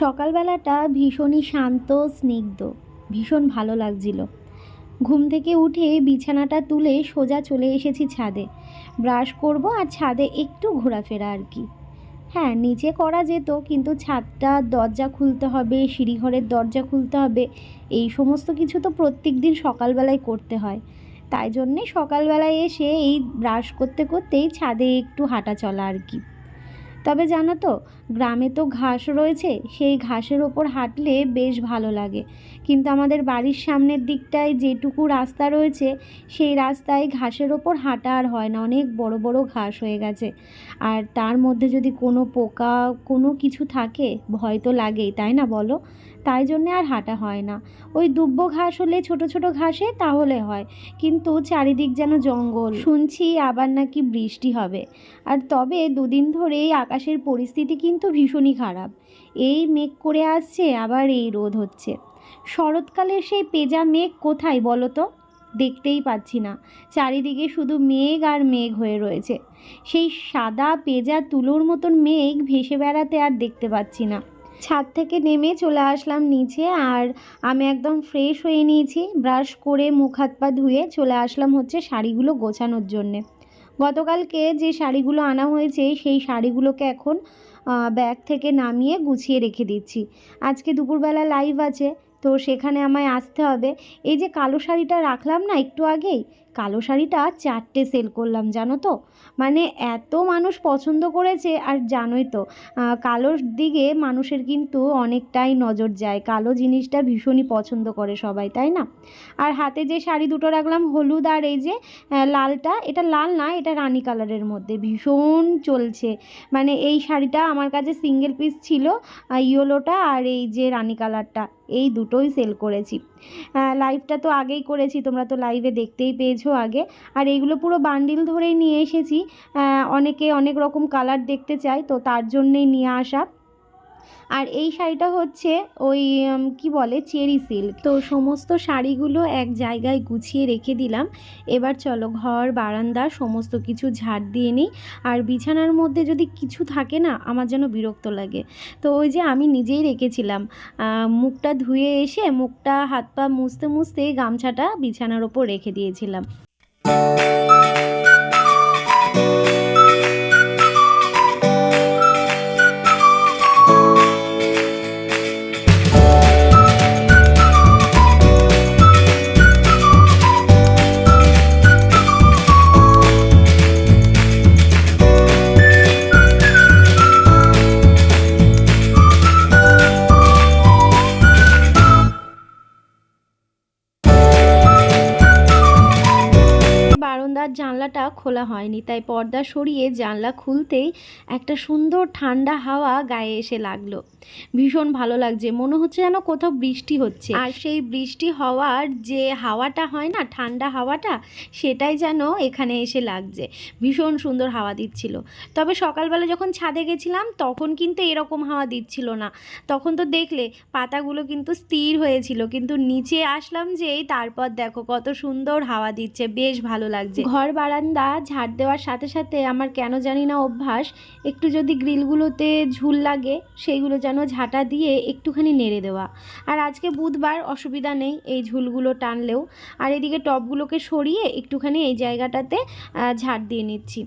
সকালবেলাটা ভীষণই শান্ত, স্নিগ্ধ, ভীষণ ভালো লাগছিল। ঘুম থেকে উঠে বিছানাটা তুলে সোজা চলে এসেছি ছাদে। ব্রাশ করব আর ছাদে একটু ঘোরাফেরা আর কি। হ্যাঁ নিচে করা যেত, কিন্তু ছাদটা দরজা খুলতে হবে, সিঁড়িঘরের দরজা খুলতে হবে, এই সমস্ত কিছু তো প্রত্যেক দিন সকালবেলায় করতে হয়। তাই জন্যে সকালবেলায় এসে এই ব্রাশ করতে করতেই ছাদে একটু হাঁটা চলা আর কি। তবে জানো তো গ্রামে তো ঘাস রয়েছে সেই ঘাসের ওপর হাঁটলে বেশ ভালো লাগে। কিন্তু আমাদের বাড়ির সামনের দিকটায় যেটুকু রাস্তা রয়েছে, সেই রাস্তায় ঘাসের ওপর হাঁটা আর হয় না। অনেক বড় বড় ঘাস হয়ে গেছে। আর তার মধ্যে যদি কোনো পোকা, কোনো কিছু থাকে, ভয় তো লাগেই, তাই না বলো? তাই জন্যে আর হাঁটা হয় না। ওই দুব্বো ঘাস হলে, ছোট ছোট ঘাসে তাহলে হয়। কিন্তু চারিদিক যেন জঙ্গল। শুনছি আবার নাকি বৃষ্টি হবে। আর তবে দুদিন ধরেই আকাশের পরিস্থিতি কিন্তু ভীষণই খারাপ। এই মেঘ করে আসছে, আবার এই রোদ হচ্ছে। শরৎকালের সেই পেজা মেঘ কোথায় বলো তো? দেখতেই পাচ্ছি না। চারিদিকে শুধু মেঘ আর মেঘ হয়ে রয়েছে। সেই সাদা পেজা তুলোর মতন মেঘ ভেসে বেড়াতে আর দেখতে পাচ্ছি না। ছাদ থেকে নেমে চলে আসলাম নিচে আর আমি একদম ফ্রেশ হয়ে নিয়েছি। ব্রাশ করে মুখ হাত পা ধুয়ে চলে আসলাম হচ্ছে শাড়িগুলো গোছানোর জন্যে। গতকালকে যে শাড়িগুলো আনা হয়েছে সেই শাড়িগুলোকে এখন ব্যাগ থেকে নামিয়ে গুছিয়ে রেখে দিচ্ছি। আজকে দুপুরবেলা লাইভ আছে। তো সেখানে আমায় আসতে হবে। এই যে কালো শাড়িটা রাখলাম না একটু আগেই কালো শাড়িটা চারটে সেল করলাম, জানো তো? মানে এত মানুষ পছন্দ করেছে, আর জানোই তো কালোর দিকে মানুষের কিন্তু অনেকটাই নজর যায়। কালো জিনিসটা ভীষণই পছন্দ করে সবাই, তাই না? আর হাতে যে শাড়ি দুটো রাখলাম, হলুদ আর এই যে লালটা, এটা লাল না, এটা রানী কালারের মধ্যে, ভীষণ চলছে। মানে এই শাড়িটা আমার কাছে সিঙ্গেল পিস ছিল ইয়েলোটা আর এই যে রানী কালারটা, এই দুটোই সেল করেছি। লাইভটা তো আগেই করেছি, তোমরা তো লাইভে দেখতেই পেয়েছ। আগে। আর এইগুলো পুরো বান্ডিল ধরেই নিয়ে এসেছি। অনেকে অনেক রকম কালার দেখতে চায়, তো তার জন্যেই নিয়ে আসা। আর এই শাড়িটা হচ্ছে ওই কি বলে, চেরি সিল্ক। তো সমস্ত শাড়িগুলো এক জায়গায় গুছিয়ে রেখে দিলাম। এবার চলো ঘর, বারান্দা, সমস্ত কিছু ঝাড় দিয়ে নিই। আর বিছানার মধ্যে যদি কিছু থাকে না, আমার যেন বিরক্ত লাগে। তো ওই যে আমি নিজেই রেখেছিলাম। মুখটা ধুয়ে এসে মুখটা, হাত পা মুছতে মুছতে গামছাটা বিছানার ওপর রেখে দিয়েছিলাম। হয়নি তাই পর্দা সরিয়ে জানলা খুলতেই একটা সুন্দর ঠান্ডা হাওয়া গায়ে এসে লাগল। ভীষণ ভালো লাগছে। মনে হচ্ছে যেন কোথাও বৃষ্টি হচ্ছে। আর সেই বৃষ্টি হওয়ার যে হাওয়াটা হয় না, ঠান্ডা হাওয়াটা, সেটাই যেন এখানে এসে লাগছে। ভীষণ সুন্দর হাওয়া দিচ্ছিল। তবে সকালবেলা যখন ছাদে গেছিলাম, তখন কিন্তু এরকম হাওয়া দিচ্ছিল না। তখন তো দেখলে, পাতাগুলো কিন্তু স্থির হয়েছিল। কিন্তু নিচে আসলাম যেই, তারপর দেখো কত সুন্দর হাওয়া দিচ্ছে। বেশ ভালো লাগছে। ঘর বারান্দা ঝাড় দেওয়ার সাথে সাথে আমার কেন জানি না অভ্যাস, একটু যদি গ্রিলগুলোতে ঝুল লাগে, সেইগুলো যেন ঝাঁটা দিয়ে একটুখানি নেড়ে দেওয়া। আর আজকে বুধবার অসুবিধা নেই, এই ঝুলগুলো টানলেও। আর এদিকে টপগুলোকে সরিয়ে একটুখানি এই জায়গাটাতে ঝাড় দিয়ে নিচ্ছি।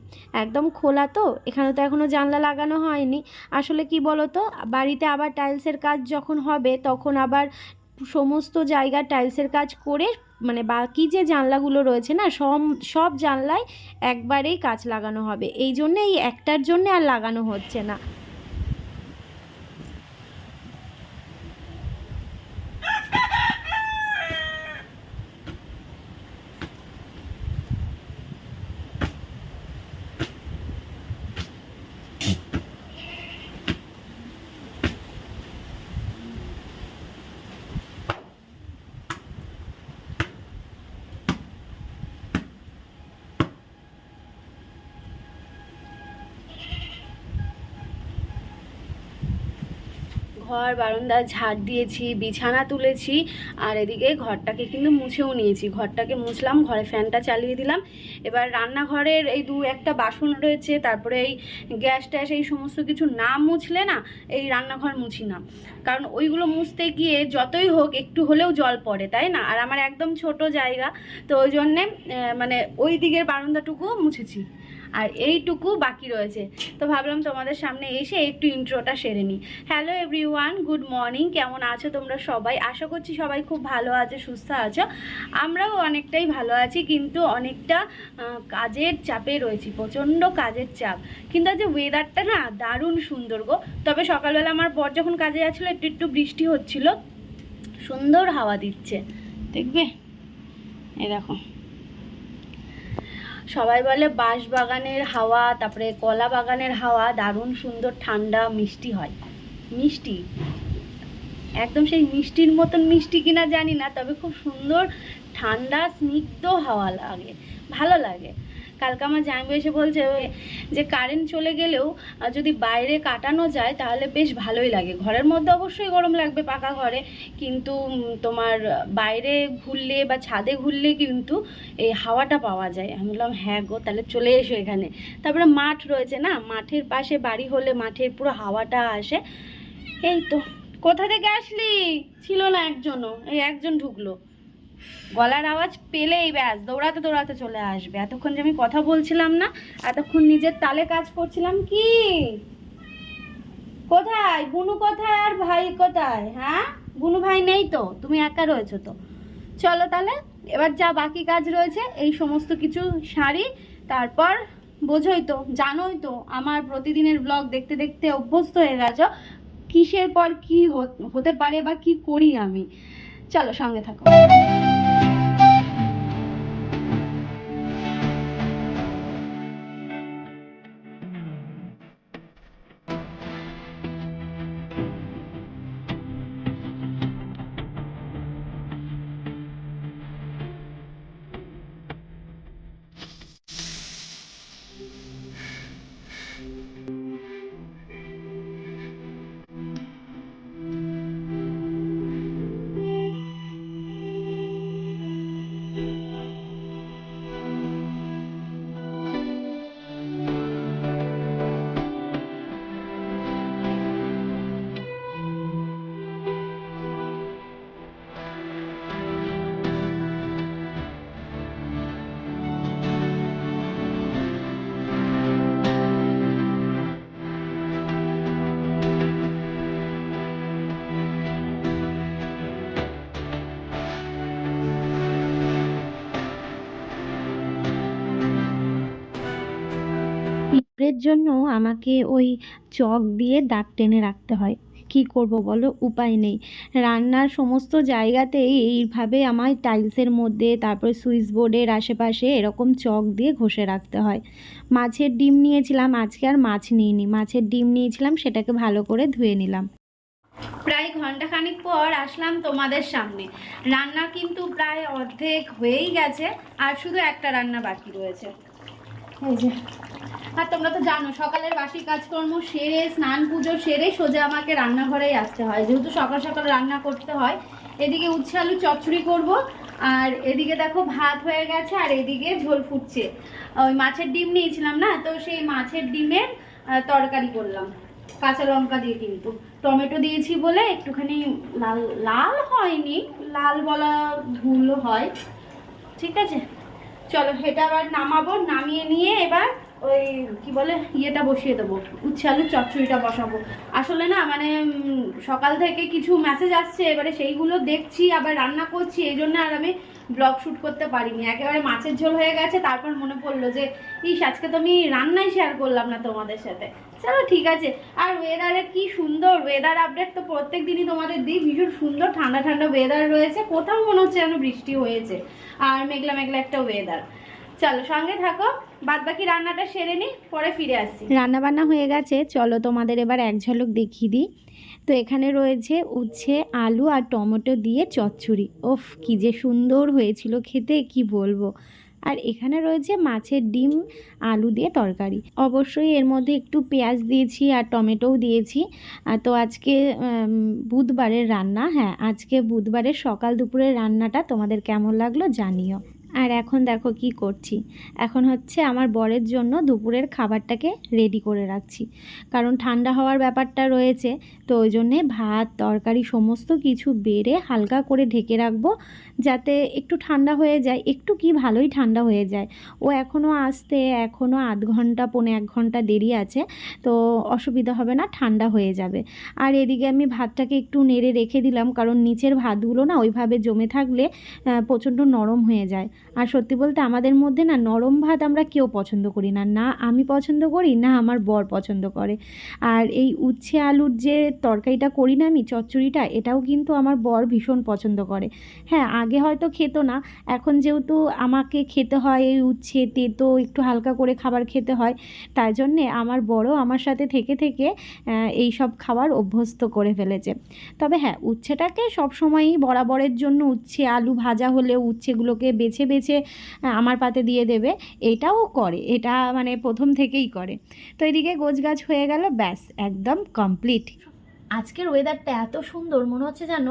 একদম খোলা তো, এখানে তো এখনও জানলা লাগানো হয়নি। আসলে কি বলো তো বাড়িতে আবার টাইলসের কাজ যখন হবে, তখন আবার সমস্ত জায়গা টাইলসের কাজ করে মানে বাকি যে জানলাগুলো রয়েছে না সব সব জানলায় একবারেই কাজ লাগানো হবে। এই জন্যে, এই একটার জন্যে আর লাগানো হচ্ছে না। ঘর, বারান্দা, ঝাড় দিয়েছি, বিছানা তুলেছি আর এদিকে ঘরটাকে কিন্তু মুছেও নিয়েছি। ঘরটাকে মুছলাম, ঘরে ফ্যানটা চালিয়ে দিলাম। এবার রান্নাঘরের এই দু একটা বাসন রয়েছে, তারপরে এই গ্যাস ট্যাস এই সমস্ত কিছু না মুছলে না এই রান্নাঘর মুছি না। কারণ ওইগুলো মুছতে গিয়ে যতই হোক একটু হলেও জল পড়ে, তাই না? আর আমার একদম ছোট জায়গা, তো ওই জন্যে মানে ওই দিকের বারান্দাটুকুও মুছেছি। আর এইটুকু বাকি রয়েছে। তো ভাবলাম তোমাদের সামনে এসে একটু ইন্ট্রোটা সেরে নিই। হ্যালো এভরিওয়ান গুড মর্নিং কেমন আছো তোমরা সবাই? আশা করছি সবাই খুব ভালো আছো, সুস্থ আছো। আমরাও অনেকটাই ভালো আছি, কিন্তু অনেকটা কাজের চাপে রয়েছি, প্রচণ্ড কাজের চাপ। কিন্তু আজ ওয়েদারটা না দারুণ সুন্দর গো। তবে সকালবেলা আমার বর যখন কাজে যাচ্ছিল, একটু একটু বৃষ্টি হচ্ছিল। সুন্দর হাওয়া দিচ্ছে। দেখবে? এই দেখো। সবাই বলে বাঁশ বাগানের হাওয়া, তারপরে কলা বাগানের হাওয়া, দারুণ সুন্দর, ঠান্ডা, মিষ্টি হয়। মিষ্টি? একদম সেই মিষ্টির মতন মিষ্টি কিনা জানি না, তবে খুব সুন্দর, ঠান্ডা, স্নিগ্ধ হাওয়া লাগে, ভালো লাগে। কালকে আমার জামাই এসে বলছে যে কারেন্ট চলে গেলেও যদি বাইরে কাটানো যায় তাহলে বেশ ভালোই লাগে। ঘরের মধ্যে অবশ্যই গরম লাগবে পাকা ঘরে, কিন্তু তোমার বাইরে ঘুরলে বা ছাদে ঘুরলে কিন্তু এই হাওয়াটা পাওয়া যায়। আমি বললাম হ্যাঁ গো, তাহলে চলে এসো এখানে। তারপরে মাঠ রয়েছে না, মাঠের পাশে বাড়ি হলে মাঠের পুরো হাওয়াটা আসে। এই তো, কোথা থেকে আসলি? ছিল না একজনও, এই একজন ঢুকলো। গলার আওয়াজ পেলেই ব্যাস, দৌড়াতে দৌড়াতে চলে আসবে। এতক্ষণ যে আমি কথা বলছিলাম না, এতক্ষণ নিজের তালে কাজ করছিলাম কি? কোথায়? গুনু কোথায় আর ভাই কোথায়? হ্যাঁ? গুনু ভাই নেই তো, তুমি একা রয়েছো তো। চলো তাহলে, এবার যা বাকি কাজ রয়েছে, এই সমস্ত কিছু সারি, তারপর বোঝোই তো, জানোই তো, আমার প্রতিদিনের ব্লগ দেখতে দেখতে অভ্যস্ত হয়ে গেছো। কিসের পর কি হতে পারে বা কি করি আমি? চলো সঙ্গে থাকো। পিঁপড়ের জন্য আমাকে ওই চক দিয়ে দাগ টেনে রাখতে হয়। কি করব বলো? উপায় নেই। রান্নার সমস্ত জায়গাতেই এইভাবে আমায় টাইলসের মধ্যে, তারপরে সুইচ বোর্ডের আশেপাশে এরকম চক দিয়ে ঘষে রাখতে হয়। মাছের ডিম নিয়েছিলাম, আজকে আর মাছ নিইনি। মাছের ডিম নিয়েছিলাম, সেটাকে ভালো করে ধুয়ে নিলাম। প্রায় ঘন্টাখানিক পর আসলাম তোমাদের সামনে। রান্না কিন্তু প্রায় অর্ধেক হয়েই গেছে, আর শুধু একটা রান্না বাকি রয়েছে। এই যে। আর তোমরা তো জানো, সকালের বাসি কাজকর্ম সেরে, স্নান পুজো সেরে সোজা আমাকে রান্নাঘরেই আসতে হয়। যেহেতু সকাল সকাল রান্না করতে হয়, এদিকে উচ্ছে আলু চচ্চড়ি করব, আর এদিকে দেখো ভাত হয়ে গেছে, আর এদিকে ঝোল ফুটছে। ওই মাছের ডিম নিয়েছিলাম না, তো সেই মাছের ডিমের তরকারি করলাম। কাঁচা লঙ্কা দিয়ে কিন্তু। টমেটো দিয়েছি বলে একটুখানি লাল লাল হয়নি, লাল বলা ভুল হয়। ঠিক আছে? চলো, এটা আবার নামাবো, নামিয়ে নিয়ে এবার ওই, কি বলে, ইয়েটা বসিয়ে দেবো, উচ্ছে আলু চচ্চড়িটা বসাবো। আসলে না মানে সকাল থেকে কিছু মেসেজ আসছে, এবারে সেইগুলো দেখছি, আবার রান্না করছি, এই জন্য আর আমি ব্লগ শ্যুট করতে পারিনি। একেবারে মাছের ঝোল হয়ে গেছে, তারপর মনে পড়ল যে, ইস, আজকে তো আমি রান্নাই শেয়ার করলাম না তোমাদের সাথে। চলো, ঠিক আছে। আর ওয়েদারে কি সুন্দর ওয়েদার আপডেট তো প্রত্যেক দিনই তোমাদের দিই। ভীষণ সুন্দর, ঠান্ডা ঠান্ডা ওয়েদার রয়েছে। কোথাও মনে হচ্ছে যেন বৃষ্টি হয়েছে। আর মেঘলা মেঘলা একটা ওয়েদার চলো, সঙ্গে থাকো। বাদ বাকি রান্নাটা সেরে নিই পরে ফিরে আসছি। রান্না বান্না হয়ে গেছে। চলো, তোমাদের এবার এক ঝলক দেখিয়ে দিই। তো এখানে রয়েছে উচ্ছে, আলু আর টমেটো দিয়ে চচ্চড়ি। ওফ, কি যে সুন্দর হয়েছিল খেতে, কি বলব? আর এখানে রয়েছে মাছের ডিম, আলু দিয়ে তরকারি। অবশ্যই এর মধ্যে একটু পেঁয়াজ দিয়েছি আর টমেটোও দিয়েছি। তো আজকে বুধবারের রান্না হ্যাঁ আজকে বুধবারের সকাল দুপুরের রান্নাটা তোমাদের কেমন লাগল জানিও। আর এখন দেখো কি করছি। এখন হচ্ছে আমার বরের জন্য দুপুরের খাবারটাকে রেডি করে রাখছি। কারণ ঠান্ডা হওয়ার ব্যাপারটা রয়েছে, তো ওই জন্যে ভাত, তরকারি সমস্ত কিছু বেড়ে হালকা করে ঢেকে রাখব যাতে একটু ঠান্ডা হয়ে যায়, একটু কি ভালোই ঠান্ডা হয়ে যায়। ও এখনও আসতে এখনও আধ ঘণ্টা, পৌনে এক ঘণ্টা দেরি আছে, তো অসুবিধা হবে না, ঠান্ডা হয়ে যাবে। আর এদিকে আমি ভাতটাকে একটু নেড়ে রেখে দিলাম, কারণ নিচের ভাতগুলো না ওইভাবে জমে থাকলে প্রচণ্ড নরম হয়ে যায়। আর সত্যি বলতে আমাদের মধ্যে না নরম ভাত আমরা কেউ পছন্দ করি না। না আমি পছন্দ করি, না আমার বর পছন্দ করে। আর এই উচ্ছে আলুর যে তরকারিটা করি না আমি, চচ্চড়িটা, এটাও কিন্তু আমার বর ভীষণ পছন্দ করে। হ্যাঁ আগে হয়তো খেত না, এখন যেহেতু আমাকে খেতে হয় এই উচ্ছে, তেতো, একটু হালকা করে খাবার খেতে হয়, তাই জন্যে আমার বড় আমার সাথে থেকে থেকে এই সব খাবার অভ্যস্ত করে ফেলেছে। তবে হ্যাঁ উচ্ছেটাকে সবসময়ই বরাবরের জন্য উচ্ছে, আলু ভাজা হলে উচ্ছেগুলোকে বেছে বেছে আমার পাতে দিয়ে দেবে। এটাও করে। এটা মানে প্রথম থেকেই করে। তো এদিকে গোছ গাছ হয়ে গেল, ব্যাস, একদম কমপ্লিট আজকের ওয়েদারটা এত সুন্দর, মনে হচ্ছে যেন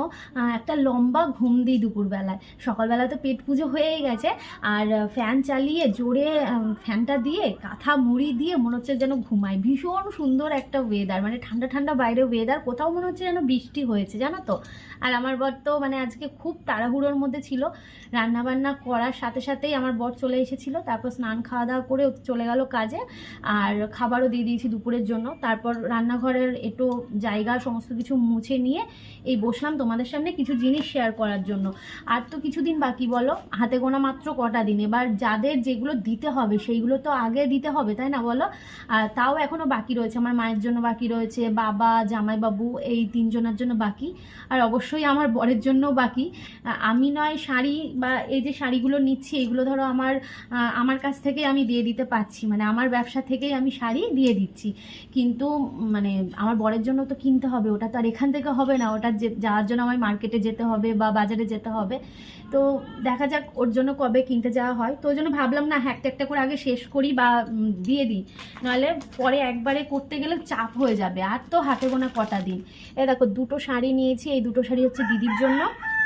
একটা লম্বা ঘুম দিই দুপুরবেলায়। সকালবেলা তো পেট পুজো হয়েই গেছে, আর ফ্যান চালিয়ে জোরে ফ্যানটা দিয়ে কাঁথা মুড়ি দিয়ে মনে হচ্ছে যেন ঘুমাই। ভীষণ সুন্দর একটা ওয়েদার মানে ঠান্ডা ঠান্ডা বাইরে ওয়েদার কোথাও মনে হচ্ছে যেন বৃষ্টি হয়েছে, জানো তো? আর আমার বর তো মানে আজকে খুব তাড়াহুড়োর মধ্যে ছিল। রান্না বান্না করার সাথে সাথেই আমার বর চলে এসেছিল, তারপর স্নান খাওয়া দাওয়া করে চলে গেল কাজে, আর খাবারও দিয়ে দিয়েছি দুপুরের জন্য। তারপর রান্নাঘরের একটু জায়গা সমস্ত কিছু মুছে নিয়ে এই বসলাম তোমাদের সামনে কিছু জিনিস শেয়ার করার জন্য। আর তো কিছুদিন বাকি বলো, হাতে গোনা মাত্র কটা দিন। এবার যাদের যেগুলো দিতে হবে, সেইগুলো তো আগে দিতে হবে, তাই না বলো? আর তাও এখনও বাকি রয়েছে, আমার মায়ের জন্য বাকি রয়েছে, বাবা, জামাইবাবু, এই তিনজনের জন্য বাকি। আর অবশ্যই আমার বরের জন্য বাকি। আমি নয়, শাড়ি বা এই যে শাড়িগুলো নিচ্ছি, এগুলো ধরো আমার আমার কাছ থেকে আমি দিয়ে দিতে পারছি। মানে আমার ব্যবসা থেকেই আমি শাড়ি দিয়ে দিচ্ছি। কিন্তু মানে আমার বরের জন্য তো কিনতে হবে। ওটা তো আর এখান থেকে হবে না ওটা যাওয়ার জন্য আমার মার্কেটে যেতে হবে বা বাজারে যেতে হবে। তো দেখা যাক ওর জন্য কবে কিনতে যাওয়া হয়। তো ওই জন্য ভাবলাম না হ্যাঁ, একটা একটা করে আগে শেষ করি বা দিয়ে দিই। নাহলে পরে একবারে করতে গেলে চাপ হয়ে যাবে। আর তো হাতে গোনা কটা দিন। এ দেখো দুটো শাড়ি নিয়েছি এই দুটো শাড়ি হচ্ছে দিদির জন্য।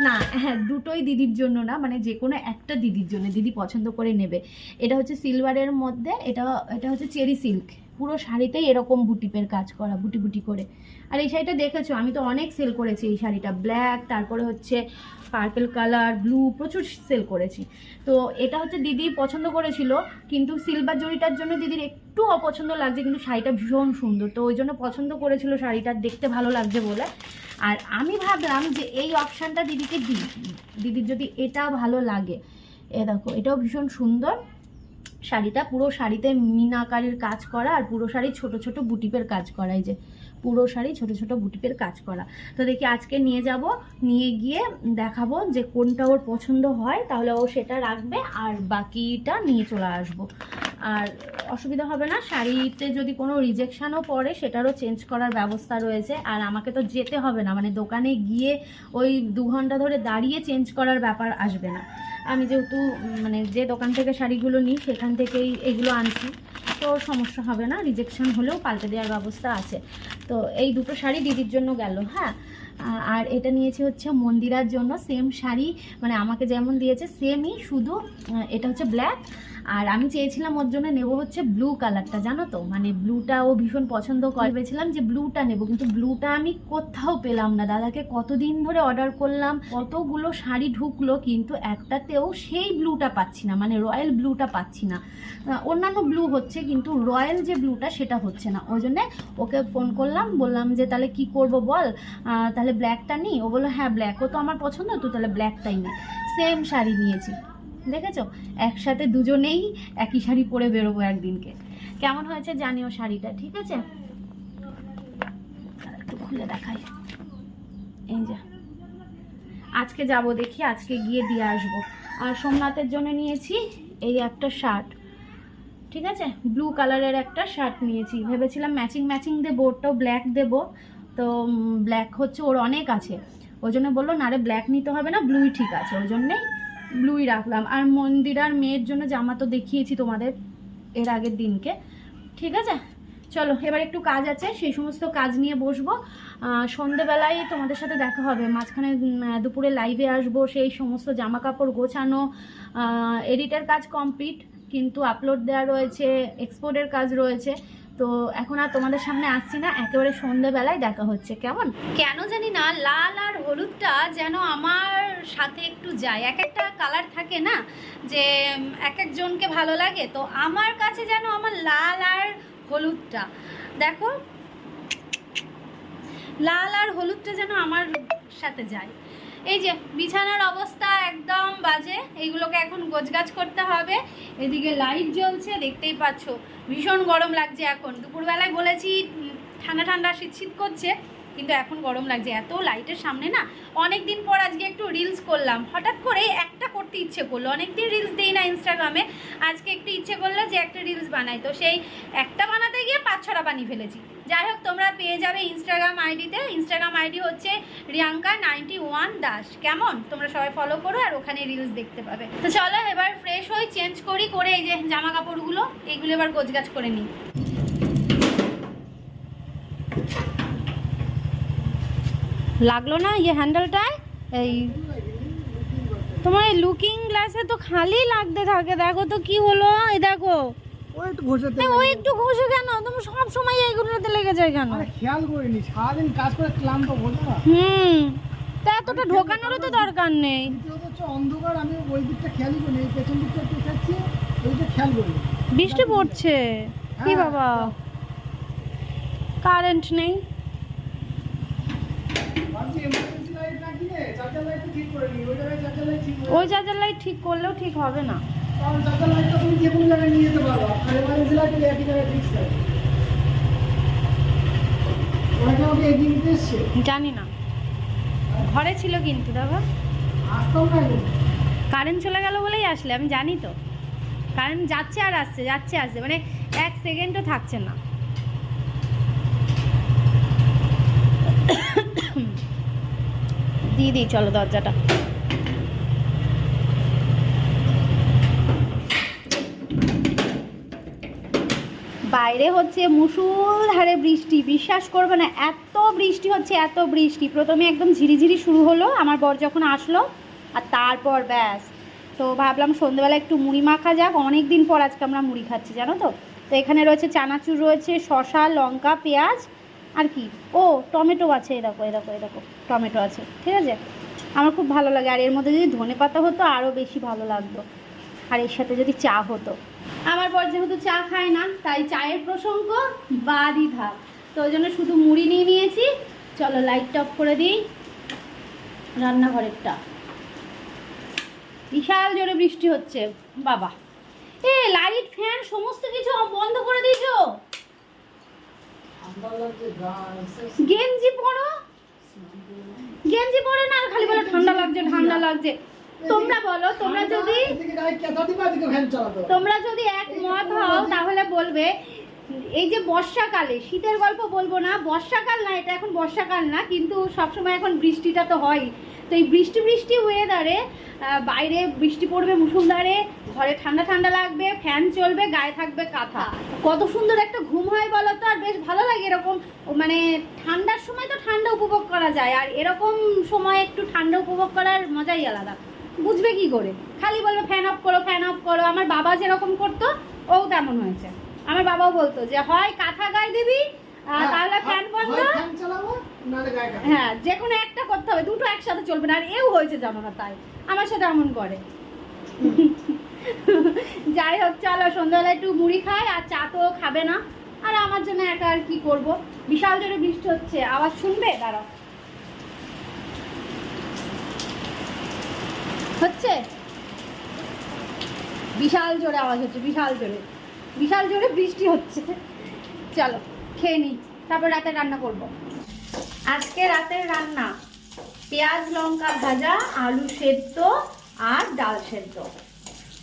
না হ্যাঁ দুটোই দিদির জন্য না মানে যে কোনো একটা দিদির জন্য দিদি পছন্দ করে নেবে। এটা হচ্ছে সিলভারের মধ্যে এটা এটা হচ্ছে চেরি সিল্ক পুরো শাড়িতেই এরকম বুটিপের কাজ করা, বুটি বুটি করে। আর এই শাড়িটা দেখেছ? আমি তো অনেক সেল করেছি এই শাড়িটা। ব্ল্যাক তারপরে হচ্ছে পার্পেল কালার ব্লু প্রচুর সেল করেছি। তো এটা হচ্ছে দিদি পছন্দ করেছিল, কিন্তু সিলভার জরিটার জন্য দিদির একটু অপছন্দ লাগছে, কিন্তু শাড়িটা ভীষণ সুন্দর। তো ওই জন্য পছন্দ করেছিল শাড়িটা, দেখতে ভালো লাগছে বলে। আর আমি ভাবলাম যে এই অপশানটা দিদিকে দিই। দিদির যদি এটা ভালো লাগে, এ দেখো, এটাও ভীষণ সুন্দর। শাড়িটা, পুরো শাড়িতে মিনাকারের কাজ করা আর পুরো শাড়ি ছোট ছোট বুটিপের কাজ করা, এই যে পুরো শাড়ি ছোট ছোট বুটিপের কাজ করা। তো দেখি আজকে নিয়ে যাব, নিয়ে গিয়ে দেখাবো যে কোনটা ওর পছন্দ হয়, তাহলে ও সেটা রাখবে আর বাকিটা নিয়ে চলে আসব। আর অসুবিধা হবে না, শাড়িতে যদি কোনো রিজেকশানও পড়ে, সেটারও চেঞ্জ করার ব্যবস্থা রয়েছে। আর আমাকে তো যেতে হবে না মানে দোকানে গিয়ে ওই দু ঘণ্টা ধরে দাঁড়িয়ে চেঞ্জ করার ব্যাপার আসবে না। আমি যেহেতু মানে যে দোকান থেকে শাড়িগুলো নিই, সেখান থেকেই এগুলো আনছি। তো সমস্যা হবে না রিজেকশন হলেও পাল্টে দেওয়ার ব্যবস্থা আছে। তো এই দুটো শাড়ি দিদির জন্য গেল হ্যাঁ? আর এটা নিয়েছি হচ্ছে মন্দিরার জন্য সেম শাড়ি মানে আমাকে যেমন দিয়েছে সেমই শুধু এটা হচ্ছে ব্ল্যাক আর আমি চেয়েছিলাম ওর জন্য নেব হচ্ছে ব্লু কালারটা জানো তো? মানে ব্লুটা ও ভীষণ পছন্দ করে। ভেবেছিলাম যে ব্লুটা নেব, কিন্তু ব্লুটা আমি কোথাও পেলাম না। দাদাকে কতদিন ধরে অর্ডার করলাম, কতগুলো শাড়ি ঢুকলো, কিন্তু একটাতেও সেই ব্লুটা পাচ্ছি না মানে রয়্যাল ব্লুটা পাচ্ছি না। অন্যান্য ব্লু হচ্ছে, কিন্তু রয়্যাল যে ব্লুটা সেটা হচ্ছে না। ওই জন্যে ওকে ফোন করলাম, বললাম যে, তাহলে কি করব বল? তাহলে ব্ল্যাকটা নিই ও বলল হ্যাঁ ব্ল্যাকও তো আমার পছন্দ, তো তাহলে ব্ল্যাকটাই নে। সেম শাড়ি নিয়েছি। দেখেছ? একসাথে দুজনেই একই শাড়ি পরে বেরোবো একদিনকে। কেমন হয়েছে জানিও শাড়িটা, ঠিক আছে? খুলে দেখাই। এই যে। আজকে যাব দেখি, আজকে গিয়ে দিয়ে আসব। আর সোমনাথের জন্য নিয়েছি এই একটা শার্ট, ঠিক আছে? ব্লু কালারের একটা শার্ট নিয়েছি। ভেবেছিলাম ম্যাচিং ম্যাচিং দেবো, ওরটাও ব্ল্যাক দেবো। তো ব্ল্যাক হচ্ছে, ওর অনেক আছে। ওই জন্য বলল, না রে, ব্ল্যাক নিতে হবে না, ব্লুই ঠিক আছে। ওই জন্যেই ব্লুই রাখলাম। আর মন্দিরার মেয়ের জন্য জামা তো দেখিয়েছি তোমাদের এর আগের দিনকে। ঠিক আছে? চলো, এবার একটু কাজ আছে, সেই সমস্ত কাজ নিয়ে বসবো। সন্ধেবেলায় তোমাদের সাথে দেখা হবে। মাঝখানে দুপুরে লাইভে আসব, সেই সমস্ত জামা কাপড় গোছানো এডিটের কাজ কমপ্লিট কিন্তু আপলোড দেওয়া রয়েছে এক্সপোর্টের কাজ রয়েছে। তো এখন আর তোমাদের সামনে আসছি না, একেবারে সন্ধেবেলায় দেখা হচ্ছে, কেমন? কেন জানি না, লাল আর হলুদটা যেন আমার সাথে একটু যায়। এক একটা কালার থাকে না, যে এক একজনকে ভালো লাগে, তো আমার কাছে যেন আমার লাল আর হলুদটা। দেখো, লাল আর হলুদটা যেন আমার সাথে যায়। এই যে, বিছানার অবস্থা একদম বাজে এইগুলোকে এখন গোছগাছ করতে হবে। এদিকে লাইট জ্বলছে, দেখতেই পাচ্ছ, ভীষণ গরম লাগছে এখন। দুপুরবেলায় বলেছি ঠান্ডা ঠান্ডা শীত শীত করছে। কিন্তু এখন গরম লাগছে, এত লাইটের সামনে না অনেক দিন পর আজকে একটু রিলস করলাম। হঠাৎ করে একটা করতে ইচ্ছে করল অনেক দিন রিলস দিই না ইনস্টাগ্রামে আজকে একটু ইচ্ছে করল যে একটা রিলস বানাই। তো সেই একটা বানাতে গিয়ে পাঁচ ছটা বানিয়ে ফেলেছি। যাই হোক, তোমরা পেয়ে যাবে ইনস্টাগ্রাম আইডিতে ইনস্টাগ্রাম আইডি হচ্ছে রিয়াঙ্কা নাইনটি ওয়ান দাস। কেমন? তোমরা সবাই ফলো করো আর ওখানে রিলস দেখতে পাবে। তো চলো এবার ফ্রেশ হয়ে চেঞ্জ করি, করে এই যে জামা কাপড়গুলো এইগুলো এবার গোছগাছ করে নিই। লাগল না ইয়ে হ্যান্ডেলটায় এই তোমার এই লুকিং গ্লাসে তো খালি লাগতে থাকে। দেখো তো কি হলো এই দেখো। ওই একটু ঘষে কেন? তুমি সব সময় এইগুলোতে লেগে যায় কেন? খেয়াল করিনি সারাদিন কাজ করে ক্লান্ত বোঝো না। হুম তা এতটা ঢোকানোরও তো দরকার নেই। অন্ধকার আমি ওই দিকটা খেয়ালই করিনি এই পেছন দিকটা একটু খাচ্ছি ওইটা খেয়াল করিনি। বৃষ্টি পড়ছে। কি হ্যাঁ, বাবা। কারেন্ট নেই ভাবছি এমার্জেন্সি লাইট না কিনে চার্জার লাইটটা ঠিক করে নিই ওই চার্জার লাইট ঠিক করলেও ঠিক হবে না। জানি না। ঘরে ছিল কিন্তু কিন্তু। কারেন্ট চলে গেল বলেই আসলে, আমি জানি তো। কারেন্ট যাচ্ছে আর আসছে, যাচ্ছে, আসছে মানে এক সেকেন্ডও থাকছে না। দিয়ে দিই, চলো দরজাটা। বাইরে হচ্ছে মুসুলধারে বৃষ্টি, বিশ্বাস করবে না, এত বৃষ্টি হচ্ছে, এত বৃষ্টি। প্রথমে একদম ঝিরিঝিরি শুরু হলো, আমার বর যখন আসলো, আর তারপর ব্যাস। তো ভাবলাম সন্ধ্যেবেলা একটু মুড়ি মাখা যাক অনেক দিন পর আজকে আমরা মুড়ি খাচ্ছি, জানো তো? তো এখানে রয়েছে চানাচুর, রয়েছে শসা, লঙ্কা, পেঁয়াজ আর কি? ও, টমেটো আছে এরকম এরকম এরকম টমেটো আছে, ঠিক আছে? আমার খুব ভালো লাগে। আর এর মধ্যে যদি ধনে পাতা হতো আরও বেশি ভালো লাগতো। আর এর সাথে যদি চা হতো। আমার পর যেহেতু চা খায় না, তাই চায়ের প্রসঙ্গ বাদই থাক তো ওই জন্য শুধু মুড়ি নিয়ে নিয়েছি। চলো লাইটটা অফ করে দিই। রান্নাঘরেরটা। বিশাল জোরে বৃষ্টি হচ্ছে। বাবা। এ লাইট ফ্যান সমস্ত কিছু বন্ধ করে দিয়েছ? গেঞ্জি পরো। গেঞ্জি পরে না খালি বলে ঠান্ডা লাগছে ঠান্ডা লাগছে। তোমরা বলো, তোমরা যদি। তোমরা যদি একমত হও, তাহলে বলবে, এই যে বর্ষাকালে, শীতের গল্প বলব না, বর্ষাকাল না, এটা এখন বর্ষাকাল না, কিন্তু সবসময় এখন বৃষ্টিটা তো হয়। তো এই বৃষ্টি বৃষ্টি হয়ে ওয়েদারে বাইরে বৃষ্টি পড়বে মুসুলধারে, ঘরে ঠান্ডা ঠান্ডা লাগবে ফ্যান চলবে, গায়ে থাকবে কাঁথা। কত সুন্দর একটা ঘুম হয় বলো তো আর বেশ ভালো লাগে এরকম মানে ঠান্ডার সময় তো ঠান্ডা উপভোগ করা যায় আর এরকম সময় একটু ঠান্ডা উপভোগ করার মজাই আলাদা। বুঝবে কি করে? খালি বলবে ফ্যান অফ করো ফ্যান অফ করো। আমার বাবা যেরকম করতো ও তেমন হয়েছে। আমার বাবাও বলতো যে হয় কাঁথা গায়ে দিবি আহ, তাহলে ফ্যান বন্ধ। হয় ফ্যান চালাবো নাহলে গায়ে কাটা। হ্যাঁ যে কোনো একটা করতে হবে দুটো একসাথে চলবে না। আর এও হয়েছে জানো না তাই। আমার সাথে এমন করে। যাই হোক চলো সন্ধ্যাবেলা একটু মুড়ি খাই আর চা তো খাবে না। আর আমার জন্য একা আর কি করব? বিশাল জোরে বৃষ্টি হচ্ছে। আওয়াজ শুনবে? দাঁড়াও। হচ্ছে? বিশাল জোরে আওয়াজ হচ্ছে, বিশাল জোরে। বিশাল জোরে বৃষ্টি হচ্ছে। চলো, খেয়ে নিই তারপর রাতে রান্না করব। আজকে রাতের রান্না। পেঁয়াজ, লঙ্কা ভাজা, আলু সেদ্ধ আর ডাল সেদ্ধ।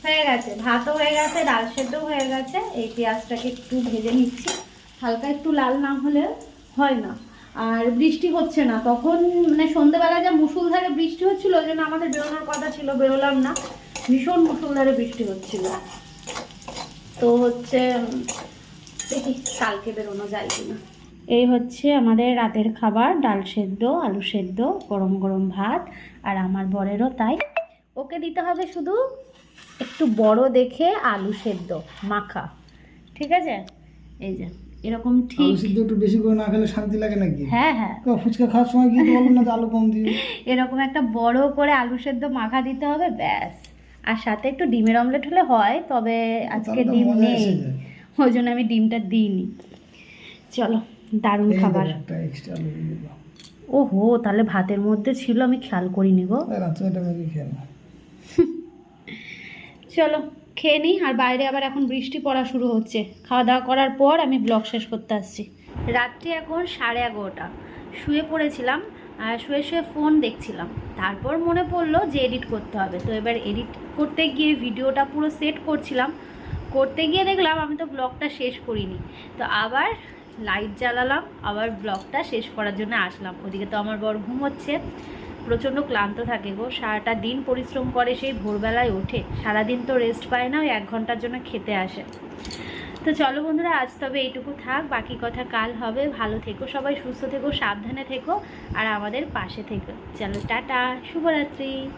হয়ে গেছে, ভাতও হয়ে গেছে, ডাল সেদ্ধ হয়ে গেছে। এই পেঁয়াজটাকে একটু ভেজে নিচ্ছি। হালকা একটু লাল না হলে হয় না। আর বৃষ্টি হচ্ছে না। তখন মানে সন্ধ্যেবেলা যা মুসুলধারে বৃষ্টি হচ্ছিল, ওই জন্য আমাদের বেরোনোর কথা ছিল, বেরোলাম না। ভীষণ মুসুলধারে বৃষ্টি হচ্ছিল। তো হচ্ছে দেখি কালকে বেরোনো যায় কিনা। এই হচ্ছে আমাদের রাতের খাবার, ডাল সেদ্ধ, আলু সেদ্ধ, গরম গরম ভাত, আর আমার বরেরও তাই। ওকে দিতে হবে শুধু একটু বড় দেখে আলু সেদ্ধ মাখা। ঠিক আছে? এই যে এরকম আলু ঠিক সিদ্ধ একটু বেশি করে না খেলে শান্তি লাগে নাকি? হ্যাঁ হ্যাঁ। তো ফুচকা খাওয়ার সময় কিন্তু বলবেন না আলু কম দিও? এরকম একটা বড় করে আলু সেদ্ধ মাখা দিতে হবে ব্যাস। আর সাথে একটু ডিমের অমলেট হলে হয় তবে আজকে ডিম নেই। ওই জন্য আমি ডিমটা দিইনি। চলো দারুণ খাবার। ওহো তাহলে ভাতের মধ্যে ছিল আমি খেয়াল করিনি গো। তুমি এটা মেখে খেয়ে নাও। চলো, খেয়ে নিই। আর বাইরে আবার এখন বৃষ্টি পড়া শুরু হচ্ছে। খাওয়া দাওয়া করার পর আমি ব্লগ শেষ করতে আসছি। রাত্রি এখন সাড়ে এগারোটা। শুয়ে পড়েছিলাম, আর শুয়ে শুয়ে ফোন দেখছিলাম। তারপর মনে পড়ল যে এডিট করতে হবে। তো এবার এডিট করতে গিয়ে ভিডিওটা পুরো সেট করছিলাম। করতে গিয়ে দেখলাম আমি তো ব্লগটা শেষ করিনি। তো আবার লাইট জ্বালালাম, আবার ব্লগটা শেষ করার জন্য আসলাম। ওদিকে তো আমার বর ঘুমোচ্ছে। প্রচণ্ড ক্লান্ত থাকে গো। সারাটা দিন পরিশ্রম করে সেই ভোরবেলায় ওঠে। সারাদিন তো রেস্ট পায় না, ওই এক ঘণ্টার জন্য খেতে আসে। তো চলো বন্ধুরা, আজ তবে এইটুকু থাক, বাকি কথা কাল হবে। ভালো থেকো সবাই, সুস্থ থেকো, সাবধানে থেকো, আর আমাদের পাশে থেকো। চলো, টাটা, শুভরাত্রি।